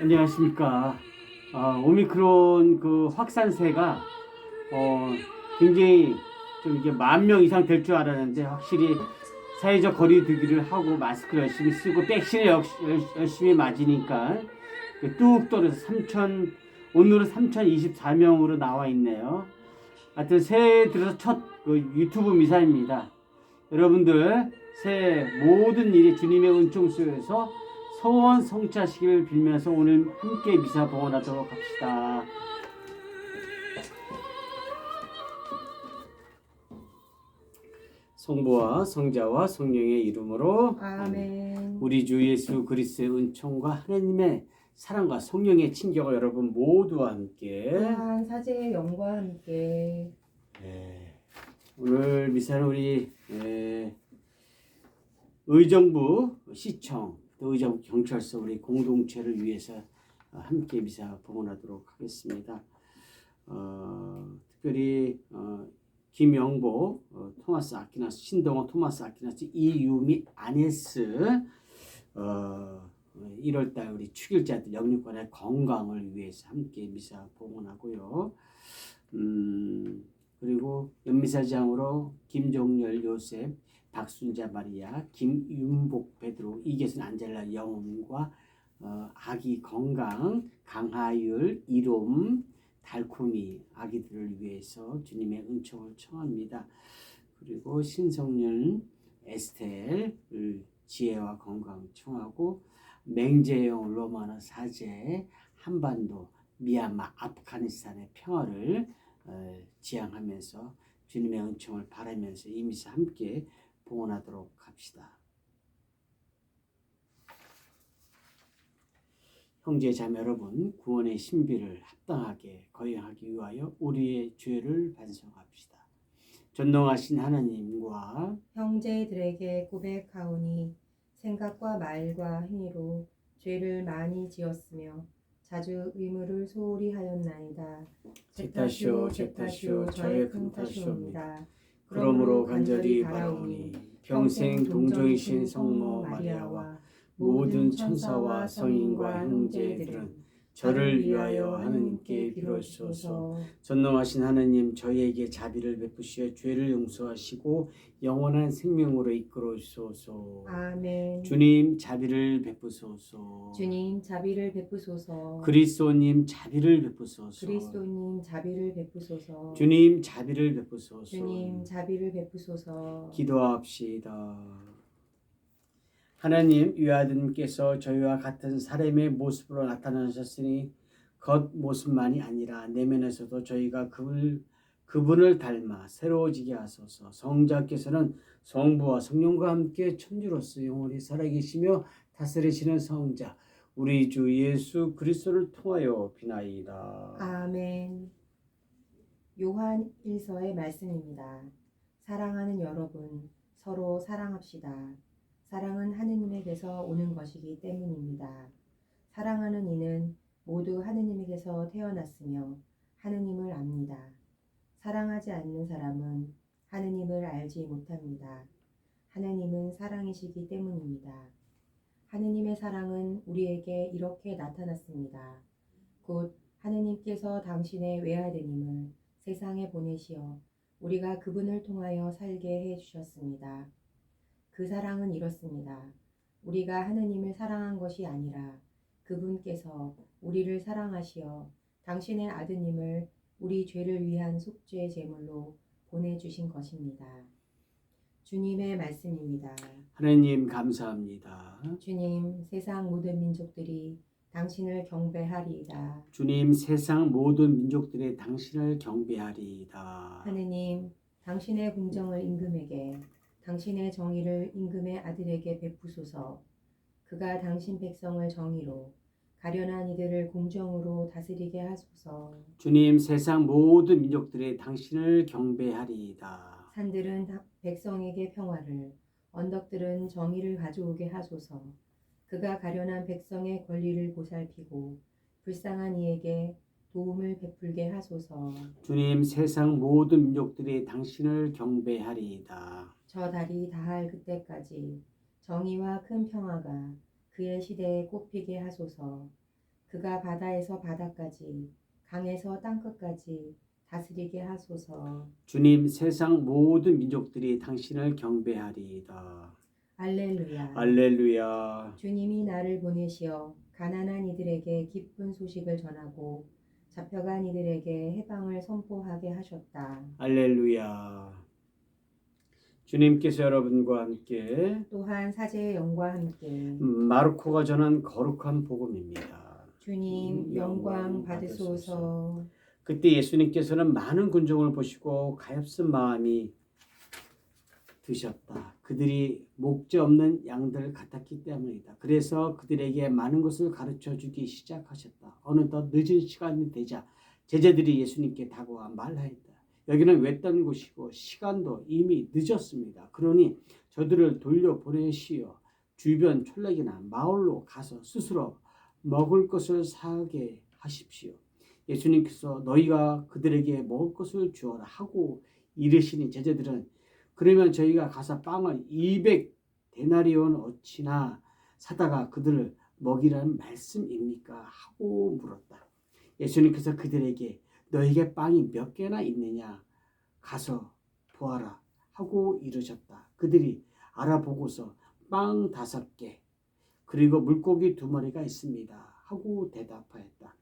안녕하십니까. 어, 오미크론 그 확산세가 어, 굉장히 좀 이게 만 명 이상 될 줄 알았는데 확실히 사회적 거리두기를 하고 마스크 열심히 쓰고 백신을 역, 열- 열심히 맞으니까 뚝 떨어서 3천 오늘은 3,024명으로 나와 있네요. 하여튼 새해 들어서 첫 그 유튜브 미사입니다. 여러분들 새해 모든 일이 주님의 은총 속에서 소원 성취하시기를 빌면서 오늘 함께 미사 봉헌하도록 합시다. 성부와 성자와 성령의 이름으로 아멘. 우리 주 예수 그리스도의 은총과 하나님의 사랑과 성령의 친격을 여러분 모두와 함께 또한 사제의 영과 함께 네. 오늘 미사는 우리 에, 의정부 시청 또 의정부 경찰서 우리 공동체를 위해서 함께 미사 봉헌하도록 하겠습니다. 어, 특별히 어, 김영보, 어, 토마스 아키나스, 신동호 토마스 아키나스, 이유미 아네스 어, 1월달 우리 축일자들 영육관의 건강을 위해서 함께 미사 봉헌하고요. 음, 그리고 연미사장으로 김종열 요셉, 박순자 마리아, 김윤복 베드로, 이계순 안젤라 영혼과 어, 아기 건강, 강하율, 이롬, 달콤이 아기들을 위해서 주님의 은총을 청합니다. 그리고 신성윤, 에스텔, 지혜와 건강 청하고 맹재영 로마노 사제, 한반도, 미얀마, 아프가니스탄의 평화를 어, 지향하면서 주님의 은총을 바라면서 이 미사 함께 봉헌하도록 합시다. 형제 자매 여러분 구원의 신비를 합당하게 거행하기 위하여 우리의 죄를 반성합시다. 전능하신 하나님과 형제들에게 고백하오니 생각과 말과 행위로 죄를 많이 지었으며 자주 의무를 소홀히 하였나이다. 제 탓이요 제 탓이요 저의 큰 탓이옵니다. 그러므로 간절히 바라오니 평생 동정이신 성모 마리아와 모든 천사와 성인과 형제들은 저를 위하여 하느님께 비로소서 전능하신 하나님 저희에게 자비를 베푸시어 죄를 용서하시고 영원한 생명으로 이끌어 주소서 아멘. 주님 자비를 베푸소서 주님 자비를 베푸소서. 그리스도님 자비를 베푸소서 그리스도님 자비를 베푸소서. 주님 자비를 베푸소서 주님 자비를 베푸소서. 기도합시다. 하나님 유아들님께서 저희와 같은 사람의 모습으로 나타나셨으니 겉 모습만이 아니라 내면에서도 저희가 그분을 그분을 닮아 새로워지게 하소서. 성자께서는 성부와 성령과 함께 천주로서 영원히 살아계시며 다스리시는 성자 우리 주 예수 그리스도를 통하여 비나이다. 아멘. 요한 1서의 말씀입니다. 사랑하는 여러분, 서로 사랑합시다. 사랑은 하느님에게서 오는 것이기 때문입니다. 사랑하는 이는 모두 하느님에게서 태어났으며 하느님을 압니다. 사랑하지 않는 사람은 하느님을 알지 못합니다. 하느님은 사랑이시기 때문입니다. 하느님의 사랑은 우리에게 이렇게 나타났습니다. 곧 하느님께서 당신의 외아드님을 세상에 보내시어 우리가 그분을 통하여 살게 해 주셨습니다. 그 사랑은 이렇습니다. 우리가 하느님을 사랑한 것이 아니라 그분께서 우리를 사랑하시어 당신의 아드님을 우리 죄를 위한 속죄 제물로 보내주신 것입니다. 주님의 말씀입니다. 하나님 감사합니다. 주님, 세상 모든 민족들이 당신을 경배하리이다. 주님 세상 모든 민족들의 당신을 경배하리이다. 하느님, 당신의 공정을 임금에게, 당신의 정의를 임금의 아들에게 베푸소서. 그가 당신 백성을 정의로, 가련한 이들을 공정으로 다스리게 하소서. 주님 세상 모든 민족들의 당신을 경배하리이다. 산들은 다- 백성에게 평화를, 언덕들은 정의를 가져오게 하소서. 그가 가련한 백성의 권리를 보살피고, 불쌍한 이에게 도움을 베풀게 하소서. 주님 세상 모든 민족들의 당신을 경배하리이다. 저 달이 다할 그때까지 정의와 큰 평화가 그의 시대에 꽃피게 하소서. 그가 바다에서 바다까지 강에서 땅끝까지 다스리게 하소서. 주님 세상 모든 민족들이 당신을 경배하리이다. 알렐루야. 알렐루야. 주님이 나를 보내시어 가난한 이들에게 기쁜 소식을 전하고 잡혀간 이들에게 해방을 선포하게 하셨다. 알렐루야. 주님께서 여러분과 함께 또한 사제의 영과 함께 마르코가 전한 거룩한 복음입니다. 주님 음, 영광 받으소서. 그때 예수님께서는 많은 군종을 보시고 가엾은 마음이 드셨다. 그들이 목재 없는 양들 같았기 때문이다. 그래서 그들에게 많은 것을 가르쳐 주기 시작하셨다. 어느덧 늦은 시간이 되자 제자들이 예수님께 다가와 말하였다. 여기는 외딴 곳이고 시간도 이미 늦었습니다. 그러니 저들을 돌려 보내시어 주변 촌락이나 마을로 가서 스스로 먹을 것을 사게 하십시오. 예수님께서 너희가 그들에게 먹을 것을 주어라 하고 이르시니 제자들은 그러면 저희가 가서 빵을 200 데나리온 어치나 사다가 그들을 먹이라는 말씀입니까? 하고 물었다. 예수님께서 그들에게 너에게 빵이 몇 개나 있느냐? 가서 보아라 하고 이르셨다. 그들이 알아보고서 빵 다섯 개 그리고 물고기 두 마리가 있습니다. 하고 대답하였다.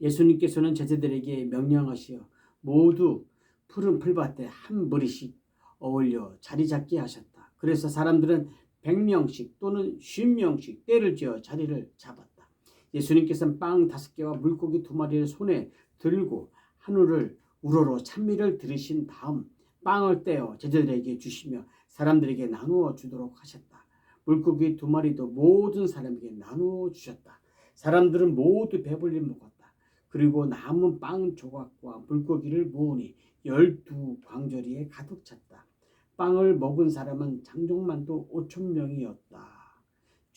예수님께서는 제자들에게 명령하시어 모두 푸른 풀밭에 한 머리씩 어울려 자리 잡게 하셨다. 그래서 사람들은 100명씩 또는 50명씩 때를 지어 자리를 잡았다. 예수님께서는 빵 다섯 개와 물고기 두 마리를 손에 들고 하늘을 우러러 찬미를 들으신 다음 빵을 떼어 제자들에게 주시며 사람들에게 나누어 주도록 하셨다. 물고기 두 마리도 모든 사람에게 나누어 주셨다. 사람들은 모두 배불리 먹었다. 그리고 남은 빵 조각과 물고기를 모으니 열두 광저리에 가득 찼다. 빵을 먹은 사람은 장종만도 오천 명이었다.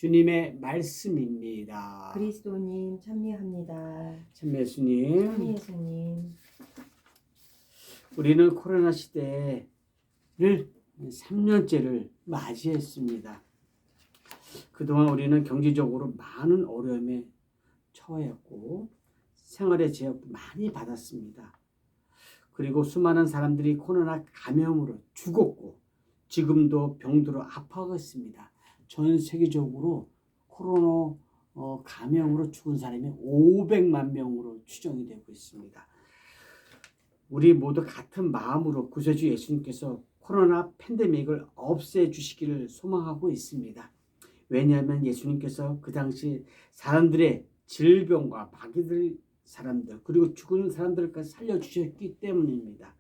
주님의 말씀입니다. 그리스도님 찬미합니다. 참 예수님, 찬미 예수님. 우리는 코로나 시대를 3년째를 맞이했습니다. 그동안 우리는 경제적으로 많은 어려움에 처했고 생활의 제약도 많이 받았습니다. 그리고 수많은 사람들이 코로나 감염으로 죽었고 지금도 병들어 아파하고 있습니다. 전 세계적으로 코로나 어, 감염으로 죽은 사람이 500만 명으로 추정이 되고 있습니다. 우리 모두 같은 마음으로 구세주 예수님께서 코로나 팬데믹을 없애 주시기를 소망하고 있습니다. 왜냐하면 예수님께서 그 당시 사람들의 질병과 마귀들 사람들 그리고 죽은 사람들까지 살려 주셨기 때문입니다.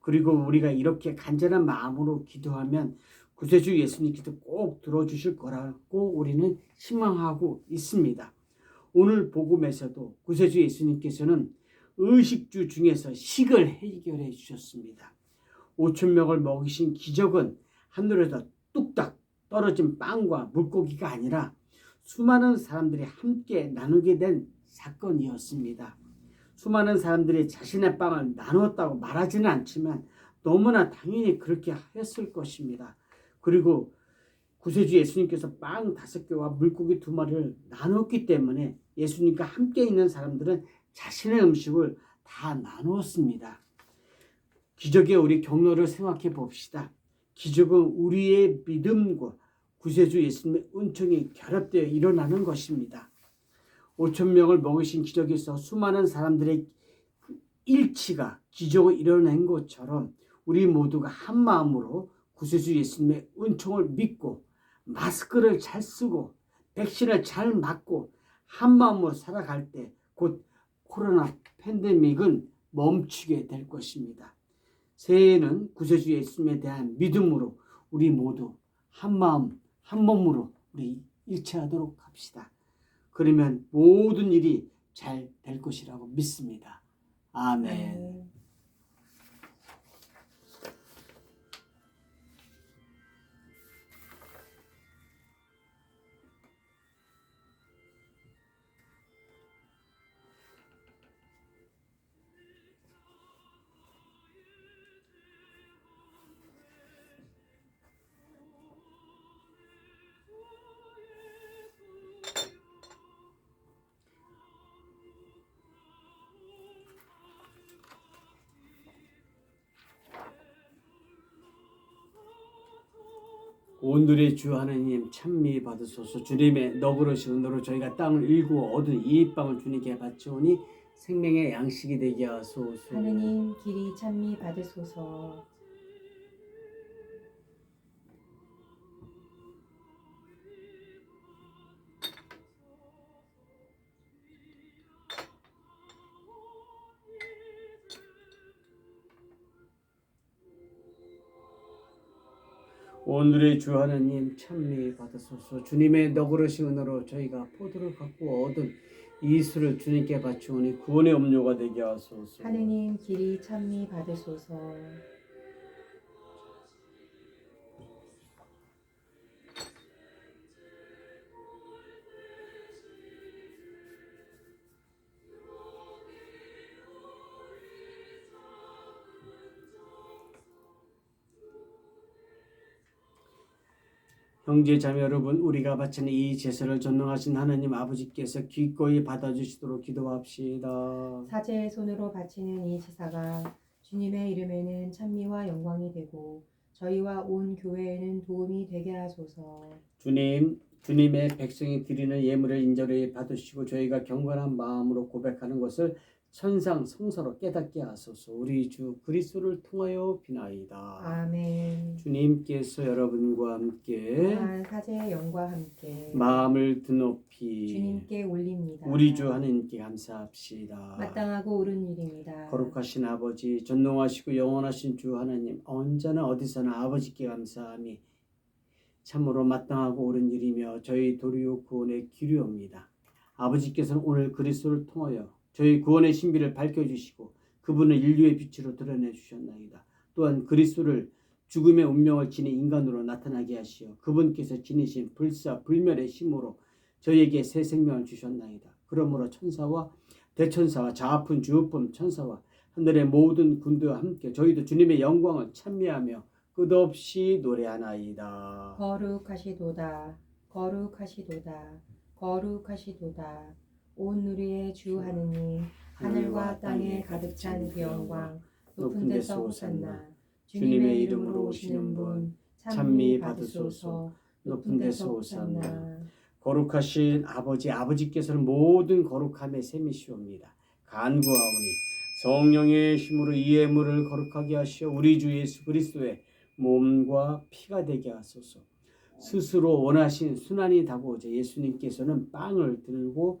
그리고 우리가 이렇게 간절한 마음으로 기도하면 구세주 예수님께서 꼭 들어주실 거라고 우리는 희망하고 있습니다. 오늘 복음에서도 구세주 예수님께서는 의식주 중에서 식을 해결해 주셨습니다. 5천 명을 먹이신 기적은 하늘에서 뚝딱 떨어진 빵과 물고기가 아니라 수많은 사람들이 함께 나누게 된 사건이었습니다. 수많은 사람들이 자신의 빵을 나누었다고 말하지는 않지만 너무나 당연히 그렇게 했을 것입니다. 그리고 구세주 예수님께서 빵 다섯 개와 물고기 두 마리를 나눴기 때문에 예수님과 함께 있는 사람들은 자신의 음식을 다 나누었습니다. 기적의 우리 경로를 생각해 봅시다. 기적은 우리의 믿음과 구세주 예수님의 은총이 결합되어 일어나는 것입니다. 5천 명을 먹으신 기적에서 수많은 사람들의 그 일치가 기적을 이뤄낸 것처럼 우리 모두가 한 마음으로 구세주 예수님의 은총을 믿고 마스크를 잘 쓰고 백신을 잘 맞고 한 마음으로 살아갈 때 곧 코로나 팬데믹은 멈추게 될 것입니다. 새해에는 구세주 예수님에 대한 믿음으로 우리 모두 한 마음 한 몸으로 우리 일치하도록 합시다. 그러면 모든 일이 잘 될 것이라고 믿습니다. 아멘. 네. 오늘의 주 하나님 찬미 받으소서. 주님의 너그러신 은혜로 저희가 땅을 일구어 얻은 이 빵을 주님께 바치오니 생명의 양식이 되게 하소서. 하느님 길이 찬미 받으소서 오늘의 주 하나님 찬미 받으소서. 주님의 너그러신 은혜로 저희가 포도를 갖고 얻은 이 술을 주님께 바치오니 구원의 음료가 되게 하소서. 하느님 길이 찬미 받으소서 형제 자매 여러분 우리가 바치는 이 제사를 전능하신 하나님 아버지께서 기꺼이 받아주시도록 기도합시다. 사제의 손으로 바치는 이 제사가 주님의 이름에는 찬미와 영광이 되고 저희와 온 교회에는 도움이 되게 하소서. 주님, 주님의 백성이 드리는 예물을 인절히 받으시고 저희가 경건한 마음으로 고백하는 것을 천상 성서로 깨닫게 하소서. 우리 주 그리스도를 통하여 비나이다. 아멘 주님께서 여러분과 함께 사제의 영과 함께 마음을 드높이 주님께 올립니다 우리 주 하나님께 감사합시다. 마땅하고 옳은 일입니다 거룩하신 아버지, 전능하시고 영원하신 주 하나님, 언제나 어디서나 아버지께 감사함이 참으로 마땅하고 옳은 일이며 저희 도리오 구원의 기류입니다. 아버지께서는 오늘 그리스도를 통하여 저희 구원의 신비를 밝혀주시고 그분을 인류의 빛으로 드러내 주셨나이다. 또한 그리스도를 죽음의 운명을 지닌 인간으로 나타나게 하시어 그분께서 지니신 불사 불멸의 힘으로 저희에게 새 생명을 주셨나이다. 그러므로 천사와 대천사와 자아픈 주업범 천사와 하늘의 모든 군대와 함께 저희도 주님의 영광을 찬미하며 끝없이 노래하나이다. 거룩하시도다 거룩하시도다 거룩하시도다 온 우리의 주 하느님 하늘과 땅에 가득 찬 그 영광 높은 데서 오산나. 주님의 이름으로 오시는 분 찬미 받으소서. 높은 데서 오산나. 거룩하신 아버지 아버지께서는 모든 거룩함의 셈이시옵니다. 간구하오니 성령의 힘으로 이 예물을 거룩하게 하시어 우리 주 예수 그리스도의 몸과 피가 되게 하소서. 스스로 원하신 순환이 다가오자 예수님께서는 빵을 들고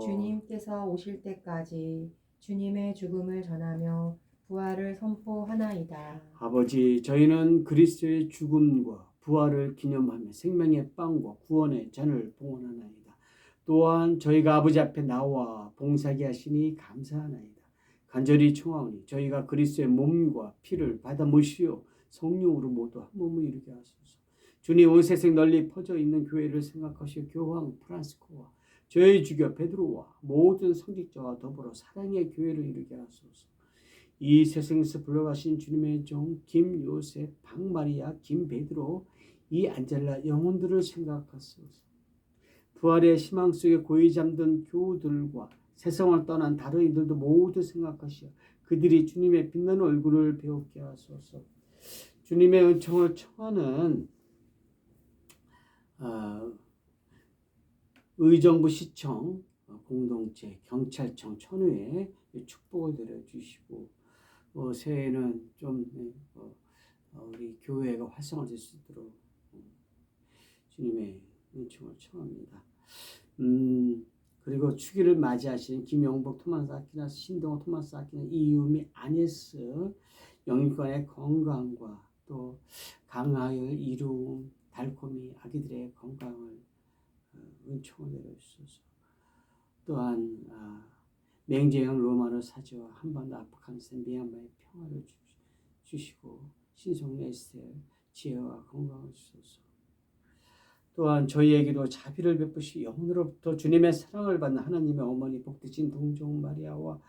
주님께서 오실 때까지 주님의 죽음을 전하며 부활을 선포하나이다. 아버지 저희는 그리스도의 죽음과 부활을 기념하며 생명의 빵과 구원의 잔을 봉헌하나이다. 또한 저희가 아버지 앞에 나와 봉사하게 하시니 감사하나이다. 간절히 청하오니 저희가 그리스도의 몸과 피를 받아 모시어 성령으로 모두 한 몸을 이루게 하소서. 주님 온 세상 널리 퍼져 있는 교회를 생각하시어 교황 프란스코와 저희 주교 베드로와 모든 성직자와 더불어 사랑의 교회를 이루게 하소서. 이 세상에서 불러가신 주님의 종 김요셉, 박마리아, 김베드로, 이 안젤라 영혼들을 생각하소서. 부활의 희망 속에 고이 잠든 교우들과 세상을 떠난 다른 이들도 모두 생각하시어 그들이 주님의 빛나는 얼굴을 배우게 하소서. 주님의 은총을 청하는 어, 의정부 시청 어, 공동체 경찰청 천우에 축복을 드려 주시고 어, 새해에는 좀 네, 어, 어, 우리 교회가 활성화될 수 있도록 어, 주님의 은총을 청합니다. 음 그리고 추기를 맞이하신 김영복 토마스 아키나 신동호 토마스 아키나 이유미 아네스 영육간의 건강과 또 강하여 이루음 달콤이 아기들의 건강을 어, 은총을 내려주소서. 또한 아, 맹제형 로마노 사제와 한반도 아프간스 미얀마의 평화를 주, 주시고 신성 에스텔 지혜와 건강을 주소서. 또한 저희에게도 자비를 베푸시 영으로부터 주님의 사랑을 받는 하나님의 어머니 복되신 동정 마리아와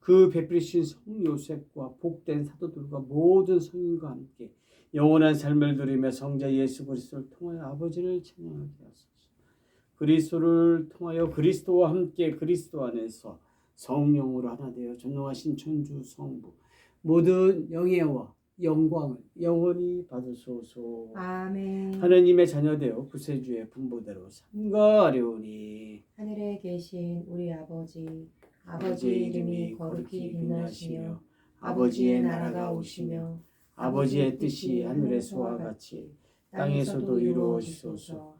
그 베푸신 성 요셉과 복된 사도들과 모든 성인과 함께 영원한 삶을 누리며 성자 예수 그리스도를 통하여 아버지를 찬양하게 하소서. 그리스도를 통하여 그리스도와 함께 그리스도 안에서 성령으로 하나 되어 전능하신 천주 성부 모든 영예와 영광을 영원히 받으소서. 아멘. 하느님의 자녀되어 구세주의 분보대로 삼가하려니 하늘에 계신 우리 아버지 아버지 이름이 거룩히 빛나시며 아버지의 나라가 오시며 아버지의 뜻이 하늘에서와 같이 땅에서도 이루어지소서.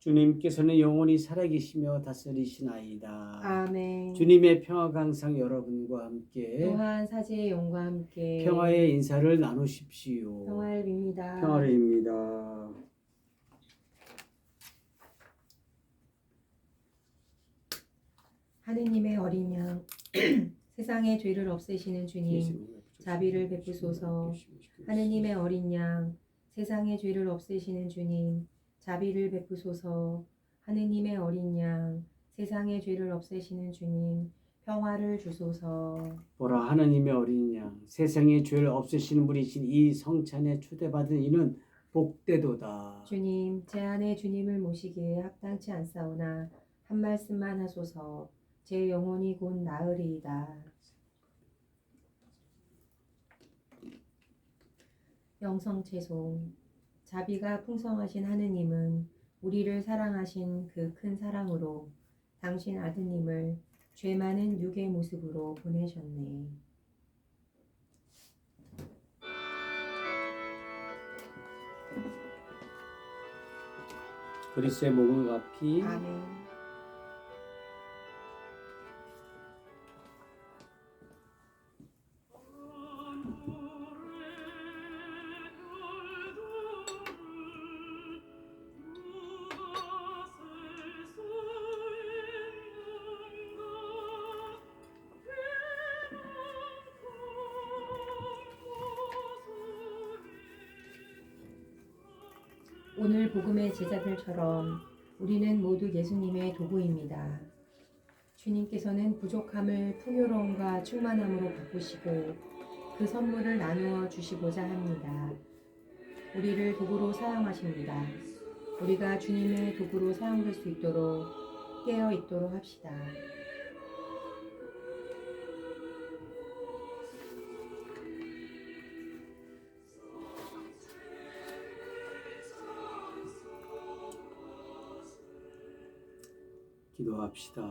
주님께서는 영원히 살아계시며 다스리시나이다. 아멘. 주님의 평화가 항상 여러분과 함께 또한 사제의 영과 함께 평화의 인사를 나누십시오. 평화를 빕니다. 평화를 입니다. 하느님의 어린 양 세상의 죄를 없애시는 주님 자비를 베푸소서. 하느님의 어린 양 세상의 죄를 없애시는 주님 자비를 베푸소서. 하느님의 어린 양 세상의 죄를 없애시는 주님 평화를 주소서. 보라 하나님의 어린 양 세상의 죄를 없애시는 분이신 이 성찬에 초대받은 이는 복되도다. 주님 제 안에 주님을 모시기에 합당치 않사오나 한 말씀만 하소서. 제 영혼이 곧 나으리이다. 영성 채송 자비가 풍성하신 하느님은 우리를 사랑하신 그 큰 사랑으로 당신 아드님을 죄 많은 육의 모습으로 보내셨네. 그리스의 목을 갚이 아멘. 오늘 복음의 제자들처럼 우리는 모두 예수님의 도구입니다. 주님께서는 부족함을 풍요로움과 충만함으로 바꾸시고 그 선물을 나누어 주시고자 합니다. 우리를 도구로 사용하십니다. 우리가 주님의 도구로 사용될 수 있도록 깨어 있도록 합시다. 기도합시다.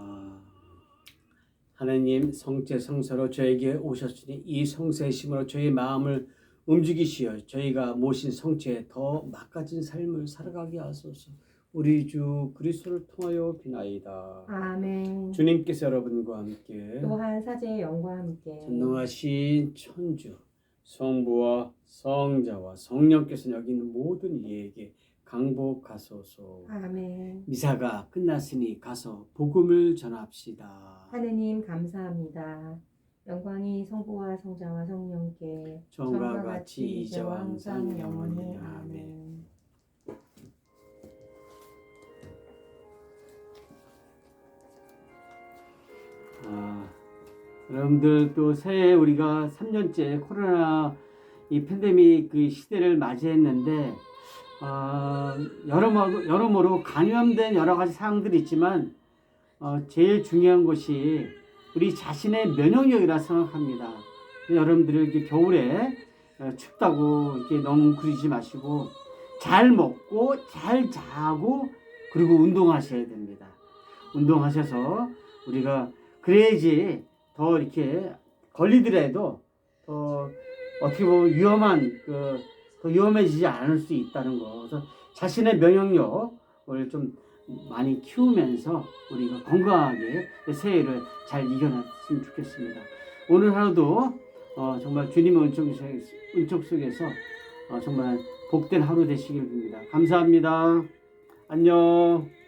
하나님 성체 성사로 저에게 오셨으니 이 성세의 힘으로 저희 마음을 움직이시어 저희가 모신 성체에 더 막가진 삶을 살아가게 하소서. 우리 주 그리스도를 통하여 비나이다. 아멘. 주님께서 여러분과 함께 또한 사제의 영과 함께 전능하신 천주 성부와 성자와 성령께서 여기 있는 모든 이에게 강복하소서. 아멘. 미사가 끝났으니 가서 복음을 전합시다. 하느님 감사합니다. 영광이 성부와 성자와 성령께 처음과 같이 이제와 항상 영원히. 아멘. 아, 여러분들 또 새해 우리가 3년째 코로나 이 팬데믹 그 시대를 맞이했는데 아, 여러모로, 여러모로 감염된 여러 가지 사항들이 있지만 어, 제일 중요한 것이 우리 자신의 면역력이라 생각합니다. 여러분들 이렇게 겨울에 어, 춥다고 이렇게 너무 그러지 마시고 잘 먹고 잘 자고 그리고 운동하셔야 됩니다. 운동하셔서 우리가 그래야지 더 이렇게 걸리더라도 더 어떻게 보면 위험한 그, 더 위험해지지 않을 수 있다는 거. 그래서 자신의 면역력을 좀 많이 키우면서 우리가 건강하게 새해를 잘 이겨냈으면 좋겠습니다. 오늘 하루도 어, 정말 주님의 은총, 은총 속에서 어, 정말 복된 하루 되시길 빕니다. 감사합니다. 안녕.